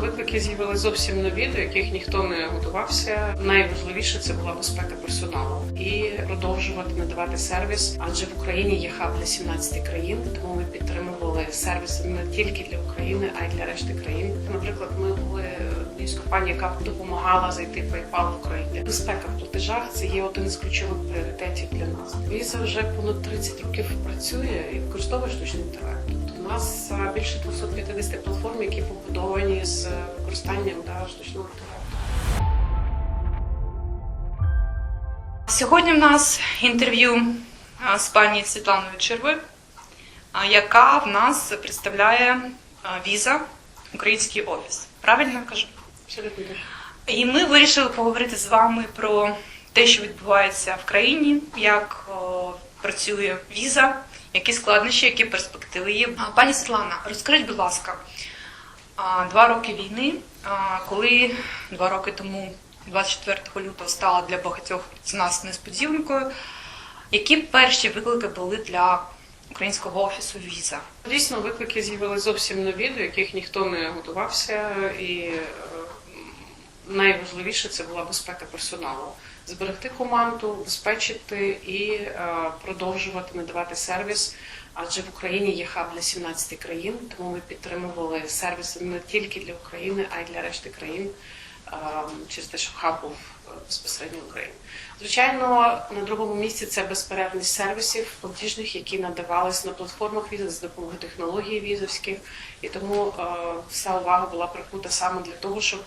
виклики з'явилися зовсім нові, до яких ніхто не готувався. Найважливіше це була безпека персоналу і продовжувати надавати сервіс. Адже в Україні є хаб для 17 країн, тому ми підтримували сервіси не тільки для України, а й для решти країн. Наприклад, ми були однією з компаній, яка допомагала зайти PayPal в Україні. Безпека в платежах це є один з ключових пріоритетів для нас. Віза вже понад 30 років працює і використовує штучний інтелект. У нас а, більше 250 платформ, які побудовані з використанням да, штучного інтелекту. Сьогодні в нас інтерв'ю з пані Світланою Черви, яка в нас представляє віза український офіс. Правильно кажу? Абсолютно. І ми вирішили поговорити з вами про те, що відбувається в країні, як працює віза, які складнощі, які перспективи є. Пані Світлана, розкажіть, будь ласка, два роки війни, коли два роки тому, 24 лютого, стала для багатьох з нас несподіванкою. Які перші виклики були для українського офісу віза? Дійсно, виклики з'явилися зовсім нові, до яких ніхто не готувався, і е, найважливіше це була безпека персоналу. Зберегти команду, забезпечити і е, продовжувати надавати сервіс. Адже в Україні є хаб для 17 країн, тому ми підтримували сервіси не тільки для України, а й для решти країн е, через те, що хаб був е, безпосередньо в Україні. Звичайно, на другому місці це безперервність сервісів платіжних, які надавались на платформах візи з допомогою технологій візовських, і тому вся увага була прикута саме для того, щоб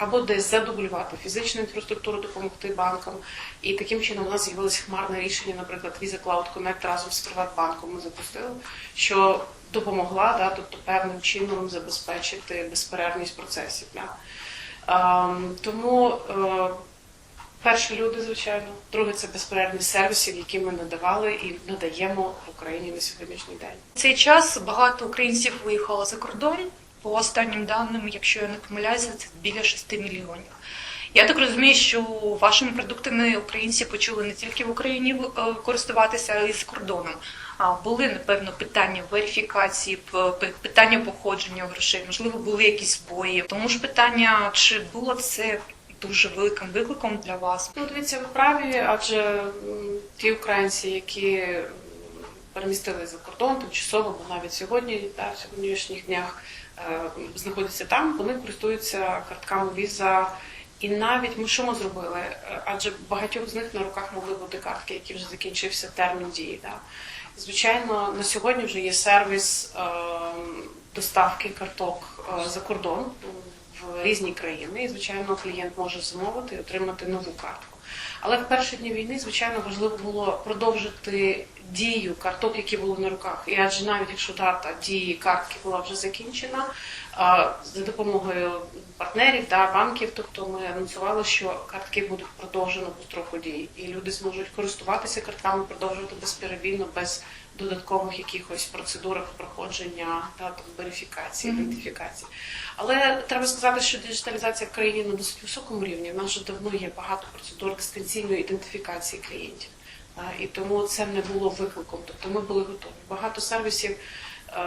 або десь задублювати фізичну інфраструктуру, допомогти банкам. І таким чином у нас з'явилось хмарне рішення, наприклад, Visa Cloud Connect разом з Приватбанком ми запустили, що допомогла да, тобто певним чином забезпечити безперервність процесів. Да. Ем, тому е, перші люди, звичайно, друге це безперервність сервісів, які ми надавали і надаємо в Україні на сьогоднішній день. В цей час багато українців виїхало за кордон. По останнім даним, якщо я не помиляюся, це біля 6 мільйонів. Я так розумію, що вашими продуктами українці почули не тільки в Україні е, користуватися, а й з кордоном. А були напевно питання верифікації, питання походження грошей, можливо, були якісь збої. Тому ж питання, чи було це дуже великим викликом для вас? Ну, дивіться, ви праві, адже ті українці, які м, перемістили за кордон тимчасово, бо навіть сьогодні, та, в сьогоднішніх днях знаходяться там, вони користуються картками віза. І навіть ми що ми зробили? Е, Адже багатьох з них на руках могли бути картки, які вже закінчився термін дії. Да. Звичайно, на сьогодні вже є сервіс е, доставки карток е, за кордон в різні країни. І, звичайно, клієнт може замовити і отримати нову картку. Але в перші дні війни, звичайно, важливо було продовжити дію карток, які були на руках. І адже навіть якщо дата дії картки була вже закінчена, за допомогою партнерів та банків, тобто ми анонсували, що картки будуть продовжено по строку дії, і люди зможуть користуватися картками, продовжувати безперебійно, без додаткових якихось процедурах проходження та там, верифікації, ідентифікації. Але треба сказати, що диджиталізація в країні на досить високому рівні. У нас вже давно є багато процедур дистанційної ідентифікації клієнтів. І тому це не було викликом. Тобто ми були готові. Багато сервісів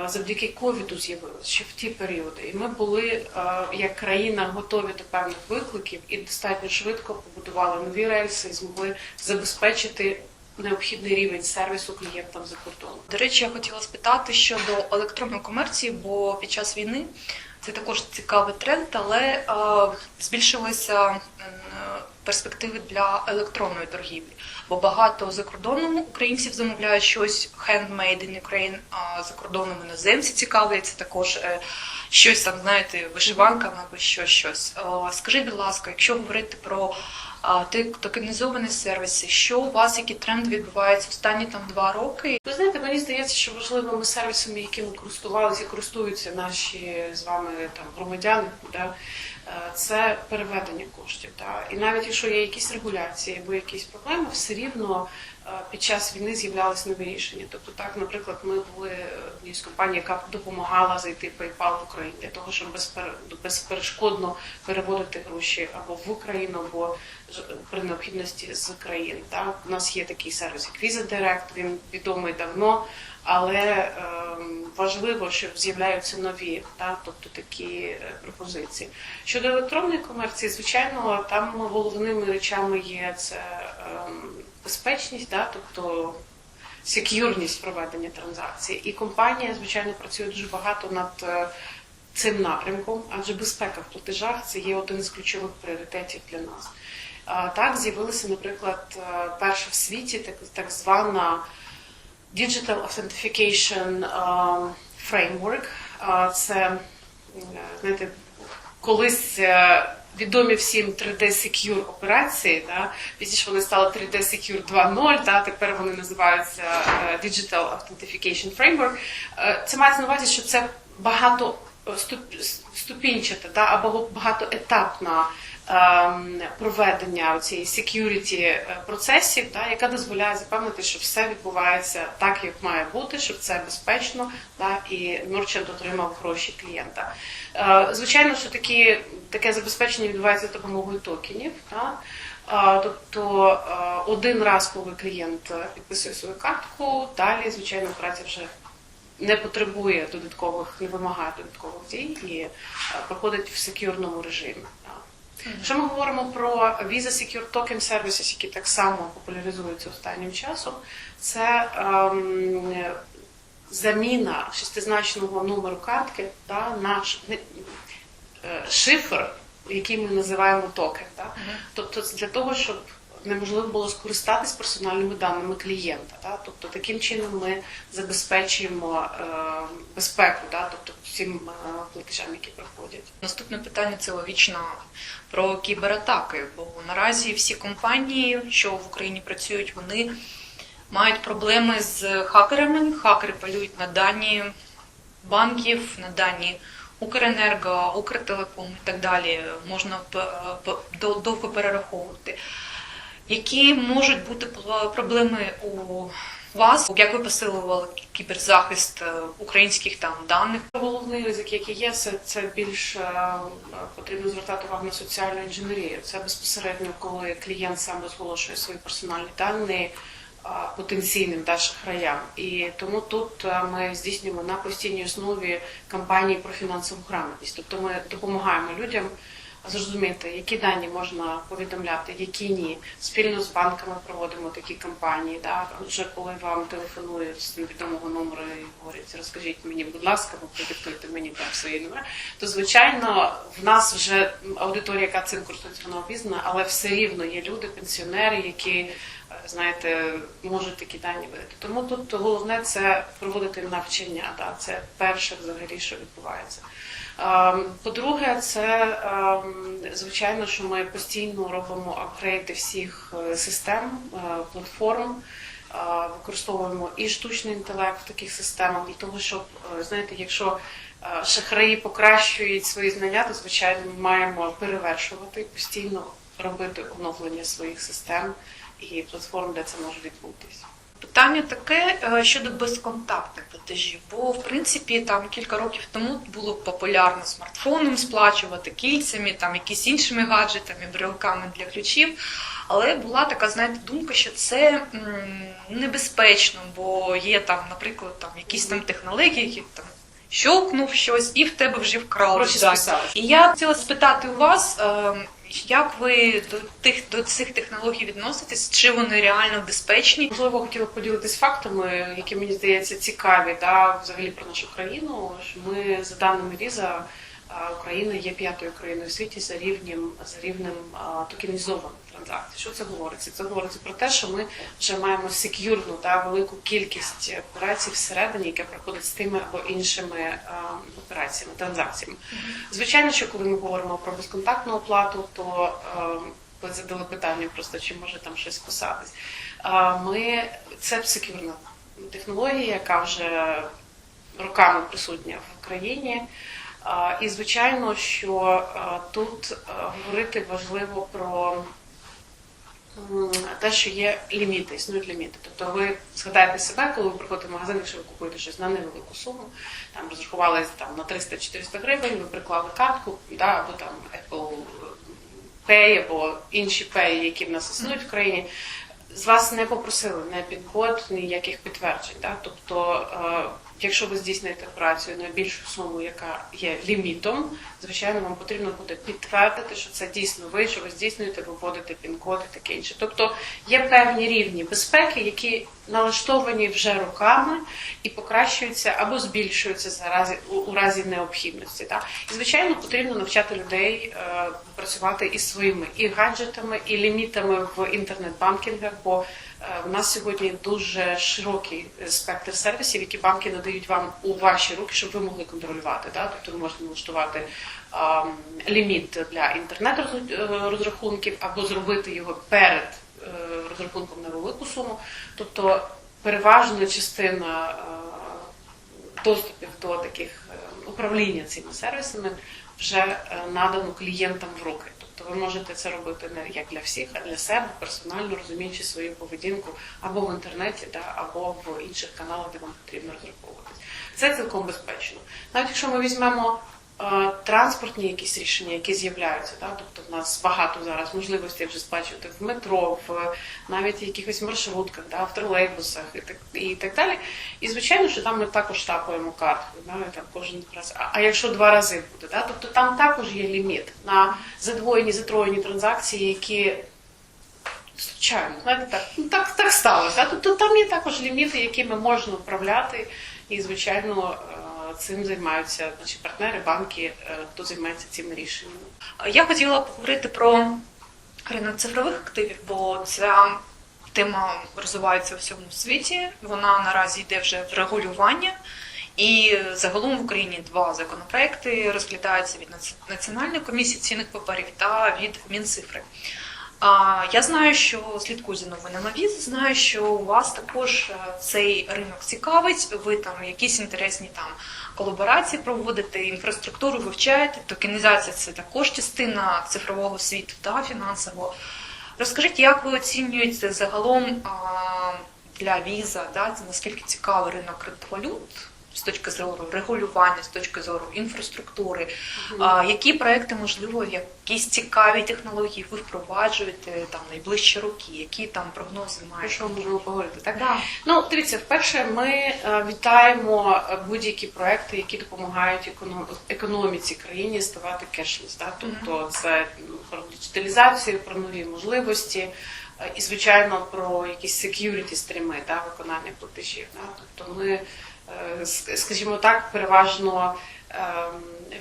завдяки ковіду з'явилось ще в ті періоди. І ми були як країна готові до певних викликів і достатньо швидко побудували нові рельси і змогли забезпечити необхідний рівень сервісу клієнтам за кордоном. До речі, я хотіла спитати щодо електронної комерції, бо під час війни це також цікавий тренд, але збільшилися перспективи для електронної торгівлі. Бо багато за кордоном українців замовляють щось handmade in Ukraine, а за кордоном іноземці цікавляться також е, щось там, знаєте, вишиванками або що щось. Скажіть, будь ласка, якщо говорити про токенізовані сервіси, що у вас, які тренди відбуваються останні там два роки? Ви знаєте, мені здається, що важливими сервісами, якими користувалися користуються наші з вами там громадяни, да, це переведення коштів. Да. І навіть якщо є якісь регуляції або якісь проблеми, все рівно е, під час війни з'являлись нові рішення. Тобто, так, наприклад, ми були однією з компаній, яка допомагала зайти PayPal в Україні для того, щоб безперешкодно переводити гроші або в Україну, або при необхідності з країн. Так? У нас є такий сервіс, як Visa Direct, він відомий давно. але ем, важливо, що з'являються нові, та, тобто такі е, пропозиції. Щодо електронної комерції, звичайно, там головними речами є це ем, безпечність, да, тобто сек'юрність проведення транзакцій. І компанія, звичайно, працює дуже багато над е, цим напрямком, адже безпека в платежах це є один з ключових пріоритетів для нас. Так, з'явилася, наприклад, е, перша в світі так, так звана Digital Authentication е, Framework. Це, знаєте, колись е, відомі всім 3D Secure операції, да? пізніше вони стали 3D Secure 2.0, да? тепер вони називаються е, Digital Authentication Framework. Е, Це мається на увазі, що це багато ступінчата да? або багатоетапна ем, проведення цієї security е, процесів, да? яка дозволяє запевнити, що все відбувається так, як має бути, щоб це безпечно, да? і мерчант отримав гроші клієнта. Е, Звичайно, що такі, таке забезпечення відбувається за допомогою токенів. Да? А, Тобто е, один раз, коли клієнт е, підписує свою картку, далі, звичайно, операція вже не потребує додаткових, не вимагає додаткових дій і е, проходить в секюрному режимі. Якщо ми говоримо про Visa Secure Token Services, які так само популяризуються останнім часом, це ем, заміна шестизначного номеру картки да, на е, шифр, який ми називаємо токен. Да? Тобто для того, щоб неможливо було скористатись персональними даними клієнта. Да? Тобто таким чином ми забезпечуємо е, безпеку, да? тобто всім е, платежам, які проходять. Наступне питання це логічно про кібератаки. Бо наразі всі компанії, що в Україні працюють, вони мають проблеми з хакерами. Хакери полюють на дані банків, на дані Укренерго, Укртелеком і так далі. Можна довго перераховувати. Які можуть бути проблеми у вас? Як ви посилювали кіберзахист е, українських там даних? Головний ризик, який є, це, це більш е, потрібно звертати увагу на соціальну інженерію. Це безпосередньо, коли клієнт сам розголошує свої персональні дані е, потенційним да, шахраям. І тому тут е, ми здійснюємо на постійній основі кампанії про фінансову грамотність. Тобто ми допомагаємо людям зрозуміти, які дані можна повідомляти, які ні. Спільно з банками проводимо такі кампанії. Да? Вже коли вам телефонують з невідомого номеру і говорять, розкажіть мені, будь ласка, або продиктуйте мені там свої номери, то звичайно в нас вже аудиторія, яка цим користується, вона обізнана, але все рівно є люди, пенсіонери, які е, знаєте, можуть такі дані видати. Тому тут головне це проводити навчання. Да? Це перше взагалі, що відбувається. Ем, По-друге, це ем, звичайно, що ми постійно робимо апгрейди всіх е, систем, е, платформ. е, Використовуємо і штучний інтелект в таких системах для того, щоб знаєте, якщо шахраї покращують свої знання, то звичайно ми маємо перевершувати і постійно робити оновлення своїх систем і платформ, де це може відбутися. Питання таке е, щодо безконтактних платежів, бо в принципі там кілька років тому було популярно смартфоном сплачувати кільцями, там якісь іншими гаджетами, брелками для ключів. Але була така, знаєте, думка, що це небезпечно, бо є там, наприклад, там якісь там технології, які там щолкнув щось, і в тебе вже вкрали. І я хотіла спитати у вас, е, як ви до тих до цих технологій відноситесь? Чи вони реально безпечні? Можливо, хотіла б поділитись фактами, які мені здається цікаві, да, взагалі про нашу країну. Ми за даними Різа, Україна є п'ятою країною в світі за рівнем за рівнем а, транзакцій. Що це говориться? Це говориться про те, що ми вже маємо сек'юрну та велику кількість операцій всередині, яка проходить з тими або іншими а, операціями, транзакціями. Звичайно, що коли ми говоримо про безконтактну оплату, то е, ви задали питання просто чи може там щось писатись. А Ми це секюрна технологія, яка вже роками присутня в країні. А, І звичайно, що тут говорити важливо про те, що є ліміти, існують ліміти. Тобто ви згадаєте себе, коли ви приходите в магазин, якщо ви купуєте щось на невелику суму, там розрахувалися там на 300-400 гривень, ви приклали картку, да, або там Apple Pay, або інші Pay, які в нас існують в країні. з вас не попросили не пін-код, ніяких підтверджень. Да? Тобто, е, якщо ви здійснюєте операцію на більшу суму, яка є лімітом, звичайно, вам потрібно буде підтвердити, що це дійсно ви, що ви здійснюєте, ви вводите пін-код і таке інше. Тобто є певні рівні безпеки, які налаштовані вже роками і покращуються або збільшуються за разі, у, разі необхідності. Так? І, звичайно, потрібно навчати людей е, працювати із своїми і гаджетами, і лімітами в інтернет-банкінгах, е, в нас сьогодні дуже широкий е, спектр сервісів, які банки надають вам у ваші руки, щоб ви могли контролювати. Да? Тобто ви можете налаштувати ем, ліміт для інтернет-розрахунків або зробити його перед е, розрахунком на велику суму. Тобто переважна частина е, доступів до таких е, управління цими сервісами вже е, надано клієнтам в руки. Тобто ви можете це робити не як для всіх, а для себе, персонально розуміючи свою поведінку або в інтернеті, да, або в інших каналах, де вам потрібно розраховуватись. Це цілком безпечно. Навіть якщо ми візьмемо транспортні якісь рішення, які з'являються, да, тобто в нас багато зараз можливостей вже сплачувати в метро, в навіть якихось маршрутках, да, в тролейбусах і так, і так далі. І звичайно, що там ми також тапаємо картку, там кожен раз. А, якщо два рази буде, да, тобто там також є ліміт на задвоєні, затроєні транзакції, які Звичайно, знаєте, так, ну, так, так сталося. Тобто там є також ліміти, якими можна управляти, і, звичайно, е, цим займаються наші партнери, банки, е, хто займається цими рішеннями. Я хотіла поговорити про ринок цифрових активів, бо ця тема розвивається у всьому світі. Вона наразі йде вже в регулювання. І загалом в Україні два законопроекти розглядаються від Наці- Національної комісії цінних паперів та від Мінцифри. Я знаю, що слідкую за новинами віз, знаю, що у вас також е, цей ринок цікавить. Ви там якісь інтересні там колаборації проводите, інфраструктуру вивчаєте. Токенізація це також частина цифрового світу та фінансового. Розкажіть, як ви оцінюєте загалом для віза, да, наскільки цікавий ринок криптовалют з точки зору регулювання, з точки зору інфраструктури, а, які проекти, можливо, якісь цікаві технології ви впроваджуєте там найближчі роки, які там прогнози Про що можемо поговорити? Так? Да. Ну, дивіться, вперше ми е, вітаємо е, будь-які проекти, які допомагають економіці країні ставати кешлес. Да? Тобто це ну, про диджиталізацію, про нові можливості. е, І, звичайно, про якісь security стріми да, виконання платежів. Да? Тобто ми, скажімо так, переважно ем,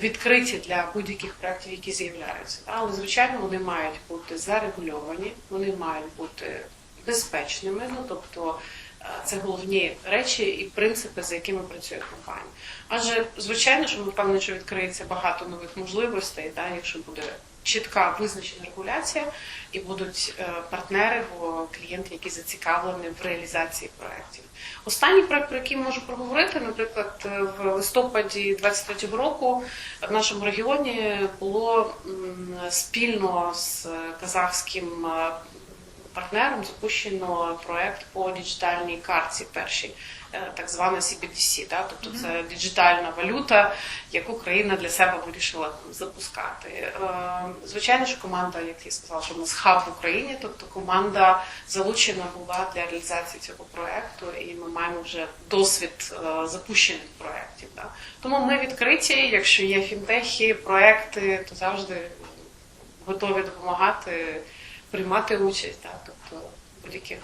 відкриті для будь-яких проєктів, які з'являються. Але, звичайно, вони мають бути зарегульовані, вони мають бути безпечними. Ну, тобто е, це головні речі і принципи, за якими працює компанія. Адже, звичайно, що ми впевнені, що відкриється багато нових можливостей, да, якщо буде чітка визначена регуляція, і будуть е, партнери або клієнти, які зацікавлені в реалізації проєктів. Останній проект, про який можу проговорити, наприклад, е, в листопаді 23-го року в нашому регіоні було спільно з казахським е, партнером запущено проект по діджитальній картці першій, так звана CBDC, да? тобто це діджитальна валюта, яку країна для себе вирішила запускати. Е, Звичайно, що команда, як я сказала, що в нас хаб в Україні, тобто команда залучена була для реалізації цього проекту, і ми маємо вже досвід е, запущених проєктів. Да? Тому ми відкриті, якщо є фінтехи, проекти, то завжди готові допомагати приймати участь, так, тобто в будь-яких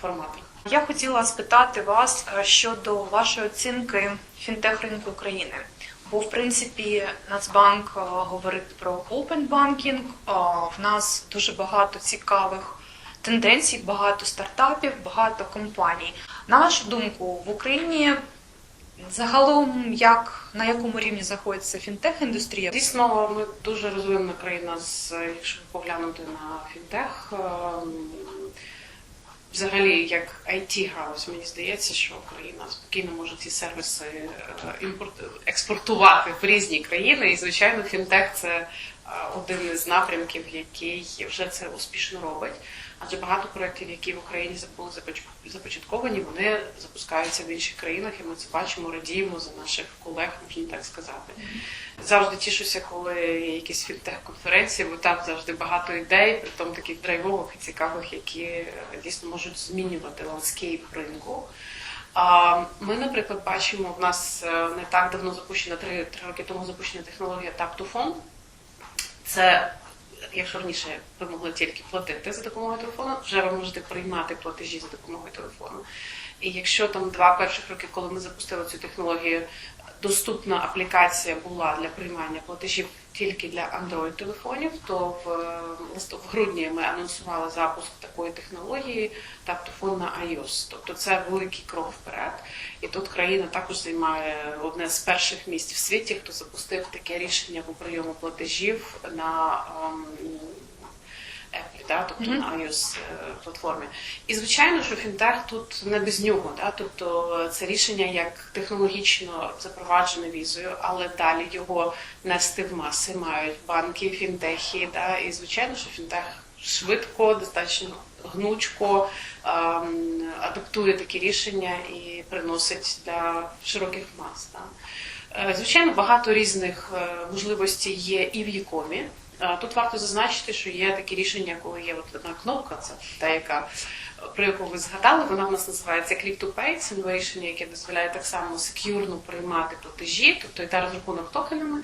форматах. Я хотіла спитати вас е, щодо вашої оцінки фінтех ринку України. Бо, в принципі, Нацбанк е, говорить про open banking, е, В нас дуже багато цікавих тенденцій, багато стартапів, багато компаній. На вашу думку, в Україні загалом як на якому рівні знаходиться фінтех-індустрія? Дійсно, ми дуже розвинена країна, з якщо поглянути на фінтех. Взагалі, як it галузь мені здається, що Україна спокійно може ці сервіси е, експортувати в різні країни. І, звичайно, фінтех це один із напрямків, який вже це успішно робить. Адже багато проєктів, які в Україні були започ- започатковані, вони запускаються в інших країнах, і ми це бачимо, радіємо за наших колег, можна так сказати. Завжди тішуся, коли є якісь фінтех-конференції, бо там завжди багато ідей, притом таких драйвових і цікавих, які дійсно можуть змінювати ландскейп ринку. Ми, наприклад, бачимо, в нас е, не так давно запущена три, роки тому запущена технологія Tap to Phone. Це якщо раніше ви могли тільки платити за допомогою телефону, вже ви можете приймати платежі за допомогою телефону. І якщо там два перших роки, коли ми запустили цю технологію, доступна аплікація була для приймання платежів тільки для Android телефонів, то в, е, в грудні ми анонсували запуск такої технології таптофон на iOS. Тобто це великий крок вперед. І тут країна також займає одне з перших місць в світі, хто запустив таке рішення по прийому платежів на ем, Apple, да, тобто Мгм. на iOS е, платформі. І звичайно, що фінтех тут не без нього. Да? Тобто це рішення як технологічно запроваджене візою, але далі його нести в маси мають банки, фінтехи. Да? І звичайно, що фінтех швидко, достатньо гнучко ем, адаптує такі рішення і приносить для широких мас. Да? Е, Звичайно, багато різних е, можливостей є і в Якомі. Тут варто зазначити, що є такі рішення, коли є от одна кнопка, це та, яка про яку ви згадали, вона в нас називається Click to Pay. Це нове рішення, яке дозволяє так само сек'юрно приймати платежі, тобто йде розрахунок токенами,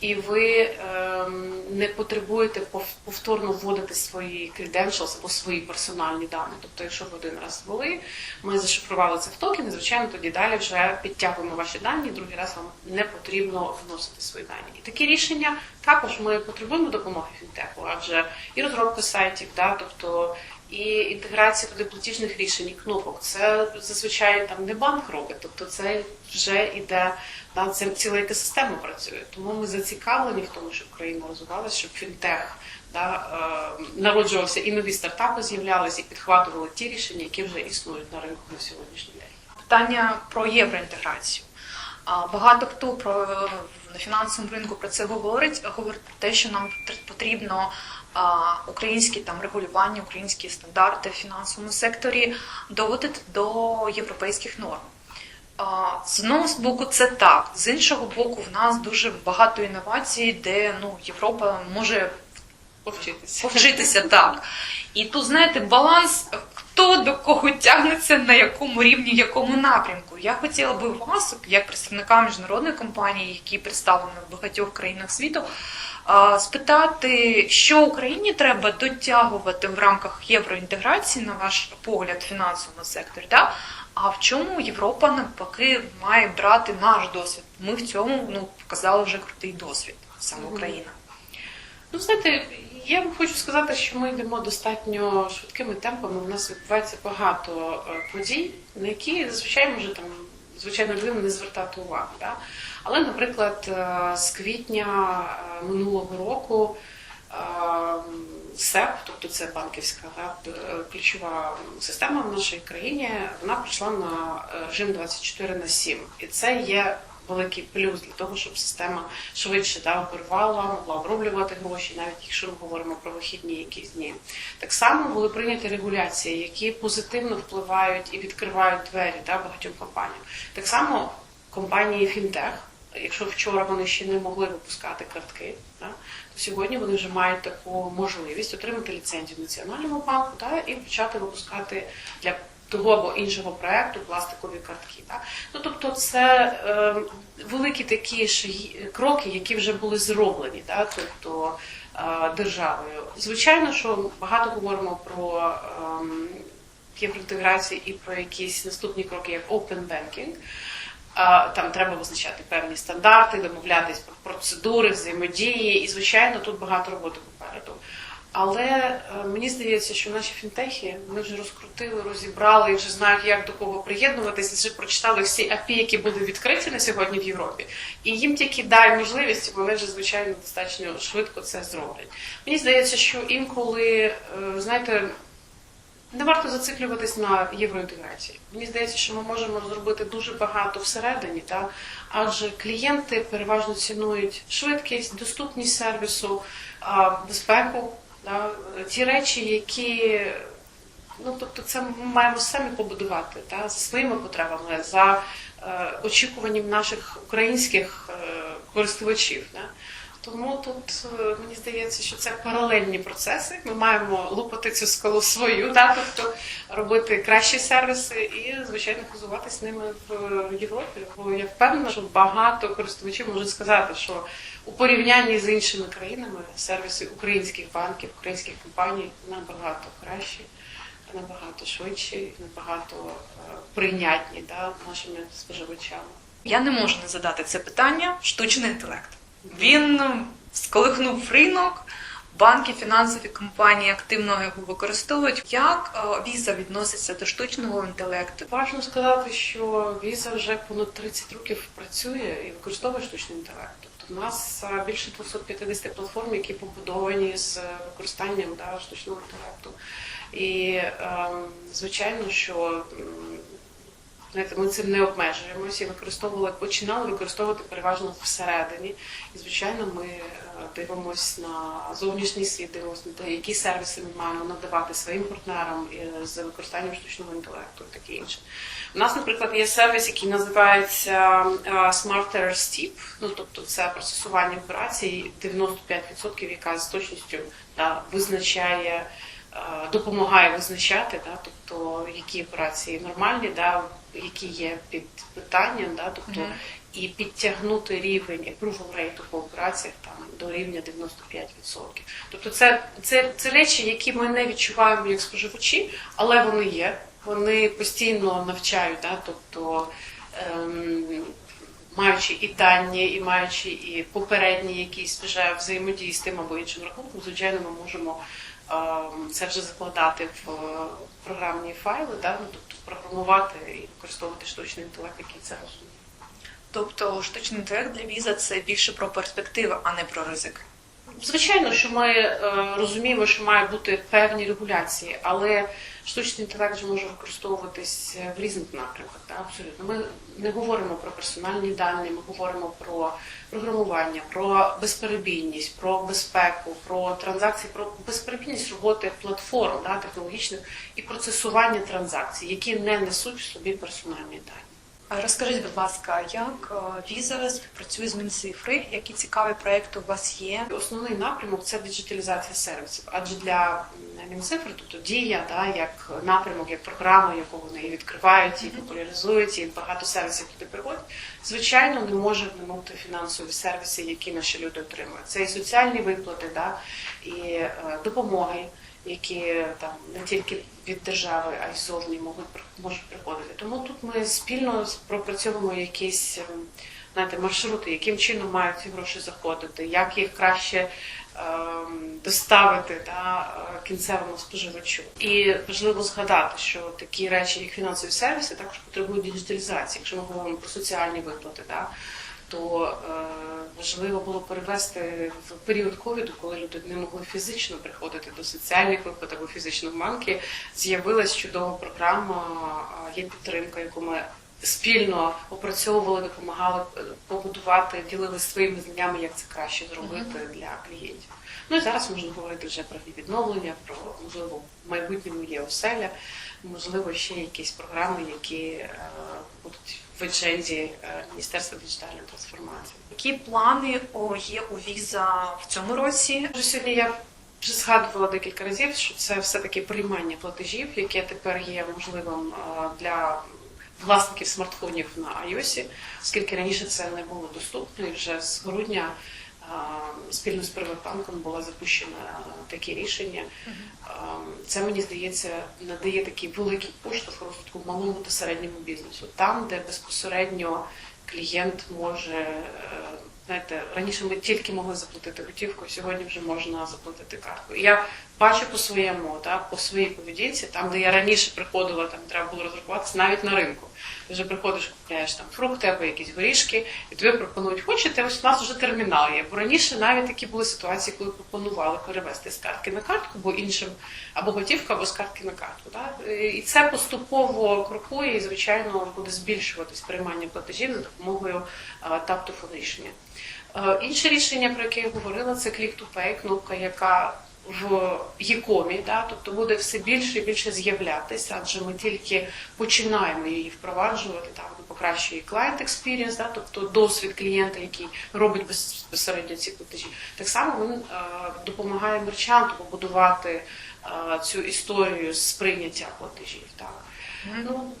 і ви ем, не потребуєте повторно вводити свої credentials або свої персональні дані. Тобто, якщо ви один раз ввели, ми зашифрували це в токени, звичайно, тоді далі вже підтягуємо ваші дані, другий раз вам не потрібно вносити свої дані. І такі рішення також ми потребуємо допомоги фінтеху, адже і розробка сайтів, да, тобто і інтеграція туди платіжних рішень, і кнопок. Це зазвичай там не банк робить, тобто це вже іде да, це ціла екосистема працює. Тому ми зацікавлені в тому, щоб країна розвивалася, щоб фінтех да, е, народжувався і нові стартапи з'являлися, і підхватували ті рішення, які вже існують на ринку на сьогоднішній день. Питання про євроінтеграцію. Багато хто про на фінансовому ринку про це говорить, говорить про те, що нам потрібно українські там регулювання, українські стандарти в фінансовому секторі доводити до європейських норм. З одного з боку, це так. З іншого боку, в нас дуже багато інновацій, де ну Європа може Повчитися. повчитися так. І тут, знаєте, баланс, хто до кого тягнеться, на якому рівні, в якому напрямку. Я хотіла би вас, як представника міжнародної компанії, які представлені в багатьох країнах світу, спитати, що Україні треба дотягувати в рамках євроінтеграції, на ваш погляд, в фінансовому секторі. Да? А в чому Європа навпаки має брати наш досвід? Ми в цьому ну, показали вже крутий досвід, саме Україна. Ну, знаєте, я вам хочу сказати, що ми йдемо достатньо швидкими темпами. У нас відбувається багато е, подій, на які зазвичай може там звичайно людина не звертати увагу. Да? Але, наприклад, е, з квітня е, минулого року СЕП, тобто це банківська да, ключова система в нашій країні, вона прийшла на режим 24 на 7. І це є великий плюс для того, щоб система швидше да, оперувала, могла оброблювати гроші, навіть якщо ми говоримо про вихідні якісь дні. Так само були прийняті регуляції, які позитивно впливають і відкривають двері да, багатьом компаніям. Так само компанії Фінтех, якщо вчора вони ще не могли випускати картки, да, то сьогодні вони вже мають таку можливість отримати ліцензію в Національному банку да, і почати випускати для того або іншого проекту пластикові картки. Да. Ну тобто це е, великі такі шаги, кроки, які вже були зроблені, да, тобто е, державою. Звичайно, що багато говоримо про ем, євроінтеграцію і про якісь наступні кроки, як Open Banking. Там треба визначати певні стандарти, домовлятись про процедури, взаємодії, і звичайно тут багато роботи попереду. Але е, мені здається, що наші фінтехи вони вже розкрутили, розібрали і вже знають, як до кого приєднуватися, вже прочитали всі API, які були відкриті на сьогодні в Європі. І їм тільки дай можливість, вони вже звичайно достатньо швидко це зроблять. Мені здається, що інколи, е, знаєте, Не варто зациклюватись на євроінтеграції. Мені здається, що ми можемо зробити дуже багато всередині, та адже клієнти переважно цінують швидкість, доступність сервісу, безпеку, да, ті речі, які ну тобто, це ми маємо самі побудувати та за своїми потребами, за е, очікуванням наших українських е, користувачів. Да. Тому тут е, мені здається, що це паралельні процеси. Ми маємо лупати цю скалу свою, да, тобто робити кращі сервіси і, звичайно, хизуватись ними в Європі. Бо я впевнена, що багато користувачів можуть сказати, що у порівнянні з іншими країнами сервіси українських банків, українських компаній набагато кращі, набагато швидші, набагато е, прийнятні да, нашими споживачами. Я не можу не задати це питання. Штучний інтелект. Він сколихнув ринок. Банки, фінансові компанії активно його використовують. Як е, віза відноситься до штучного інтелекту? Важно сказати, що віза вже понад 30 років працює і використовує штучний інтелект. У нас більше 250 платформ, які побудовані з е, використанням да, штучного інтелекту. І ем, звичайно, що ми цим не обмежуємося і використовували, починали використовувати переважно всередині. І звичайно, ми дивимося на зовнішній світ, дивимося на те, які сервіси ми маємо надавати своїм партнерам е, з використанням штучного інтелекту і таке інше. У нас, наприклад, є сервіс, який називається е, Smarter Steep, ну тобто це процесування операцій 95%, яка з точністю да, визначає, е, допомагає визначати, да, тобто які операції нормальні, да, які є під питанням, да, тобто. І підтягнути рівень approval rate по операціях там до рівня 95%. Тобто це, це, це речі, які ми не відчуваємо як споживачі, але вони є. Вони постійно навчають, да? тобто ем, маючи і дані, і маючи і попередні якісь вже взаємодії з тим або іншим рахунком, звичайно, ми можемо ем, це вже закладати в е, програмні файли, да? ну, тобто програмувати і використовувати штучний інтелект, який це розуміє. Тобто штучний інтелект для віза це більше про перспективи, а не про ризик. Звичайно, що ми е, розуміємо, що має бути певні регуляції, але штучний інтелект же може використовуватись в різних напрямках. Так, абсолютно. Ми не говоримо про персональні дані, ми говоримо про програмування, про безперебійність, про безпеку, про транзакції, про безперебійність роботи платформ да, технологічних і процесування транзакцій, які не несуть в собі персональні дані. Розкажіть, будь ласка, як е, віза співпрацює з Мінцифри? Які цікаві проекти у вас є? Основний напрямок це диджиталізація сервісів. Адже для Мінцифри, тобто дія, да, як напрямок, як програма, яку вони відкривають і популяризують, і багато сервісів туди приходять, звичайно, не може минути фінансові сервіси, які наші люди отримують. Це і соціальні виплати, да, і е, допомоги. Які там не тільки від держави, а й ззовні можуть можуть приходити. Тому тут ми спільно пропрацьовуємо якісь ем, знаєте, маршрути, яким чином мають ці гроші заходити, як їх краще ем, доставити да, е, кінцевому споживачу. І важливо згадати, що такі речі, як фінансові сервіси, також потребують діджиталізації. Якщо ми говоримо про соціальні виплати, да, то е, важливо було перевести в період ковіду, коли люди не могли фізично приходити до соціальних виплат або фізично в банки, з'явилась чудова програма, е, є підтримка, яку ми спільно опрацьовували, допомагали е, побудувати, ділилися своїми знаннями, як це краще зробити для клієнтів. Ну і зараз можна говорити вже про відновлення, про можливо в майбутньому є оселя, можливо, ще якісь програми, які е, будуть в адженді е, Міністерства діджитальної трансформації. Які плани є у віза в цьому році? Вже сьогодні я вже згадувала декілька разів, що це все-таки приймання платежів, яке тепер є можливим е, для власників смартфонів на iOS, оскільки раніше це не було доступно, і вже з грудня спільно з Приватбанком було запущено е, такі рішення. Це мені здається надає такий великий поштовх розвитку малому та середньому бізнесу, там, де безпосередньо клієнт може е, Знаєте, раніше ми тільки могли заплатити готівкою, сьогодні вже можна заплатити карткою. Я бачу по своєму, так, по своїй поведінці, там, де я раніше приходила, там треба було розрахуватися навіть на ринку. Ти вже приходиш, купляєш там фрукти або якісь горішки, і тобі пропонують, хочете, ось у нас вже термінал є. Бо раніше навіть такі були ситуації, коли пропонували перевести з картки на картку, бо іншим або готівка, або з картки на картку. Так? І це поступово крокує і, звичайно, буде збільшуватись приймання платежів за допомогою таптофон рішення. Е, Інше рішення, про яке я говорила, це Pay, кнопка, яка в ЄКОМі, да, тобто буде все більше і більше з'являтися, адже ми тільки починаємо її впроваджувати, так, вона покращує клієнт experience, да, тобто досвід клієнта, який робить безпосередньо ці платежі. Так само він е, допомагає мерчанту побудувати е, цю історію з прийняття платежів. Так. Ну,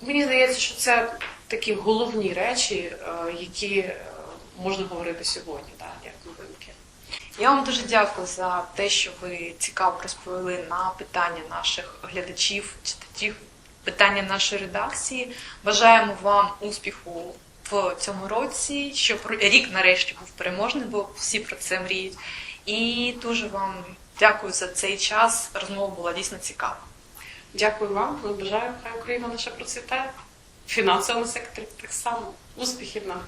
мені здається, що це такі головні речі, е, які можна говорити сьогодні, так, як новинки. Я вам дуже дякую за те, що ви цікаво розповіли на питання наших глядачів, читачів, питання нашої редакції. Бажаємо вам успіху в цьому році, щоб рік нарешті був переможний, бо всі про це мріють. І дуже вам дякую за цей час. Розмова була дійсно цікава. Дякую вам. Ми бажаємо, хай Україна наша процвітає. В фінансовому секторі так само. Успіхів нам!